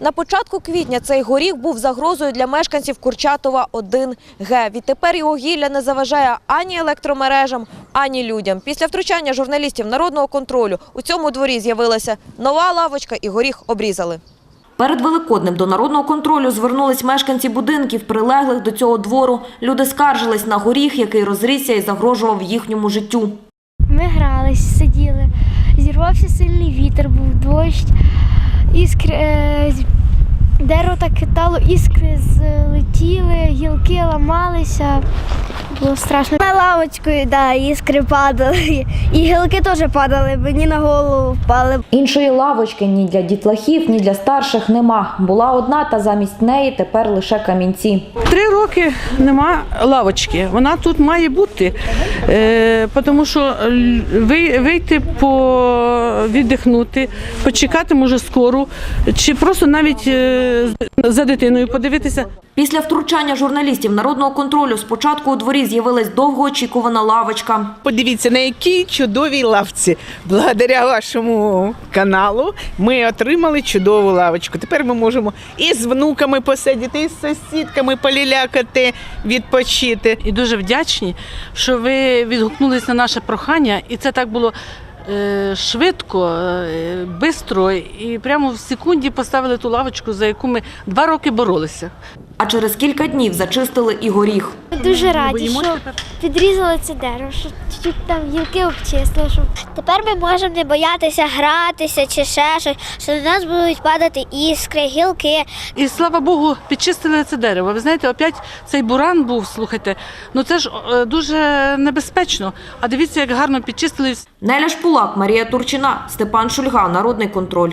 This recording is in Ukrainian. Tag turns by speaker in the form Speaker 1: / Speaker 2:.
Speaker 1: На початку квітня цей горіх був загрозою для мешканців Курчатова 1Г. Відтепер його гілля не заважає ані електромережам, ані людям. Після втручання журналістів народного контролю у цьому дворі з'явилася нова лавочка і горіх обрізали. Перед Великоднем до народного контролю звернулись мешканці будинків, прилеглих до цього двору. Люди скаржились на горіх, який розрісся і загрожував їхньому життю.
Speaker 2: Ми грались, сиділи. Зірвався сильний вітер, був дощ, іскри, е, дерево так хитало, іскри злетіли, гілки ламалися. Було страшно. На лавочкою, да, іскри падали. І гілки теж падали, мені на голову впали.
Speaker 1: Іншої лавочки ні для дітлахів, ні для старших нема. Була одна, та замість неї тепер лише камінці.
Speaker 3: Три роки нема лавочки. Вона тут має бути, е, тому що вийти по віддихнути, почекати може скору, чи просто навіть е, з- за дитиною подивитися.
Speaker 1: Після втручання журналістів народного контролю спочатку у дворі з'явилась довгоочікувана лавочка.
Speaker 4: Подивіться, на якій чудовій лавці. Благодаря вашому каналу ми отримали чудову лавочку. Тепер ми можемо і з внуками посидіти, і з сусідками полілякати, відпочити.
Speaker 3: І дуже вдячні, що ви відгукнулись на наше прохання, і це так було. Е, Швидко, е, і прямо в секунді поставили ту лавочку, за яку ми два роки боролися.
Speaker 1: А через кілька днів зачистили і горіх.
Speaker 2: Дуже раді, що підрізали це дерево, що чуть там гілки обчислили. Що... Тепер ми можемо не боятися гратися чи ще щось, що на нас будуть падати іскри, гілки.
Speaker 3: І слава Богу, підчистили це дерево. Ви знаєте, опять цей буран був, слухайте, ну це ж е, дуже небезпечно. А дивіться, як гарно підчистили.
Speaker 1: Неля Шпулак, Марія Турчина, Степан Шульга, Народний контроль.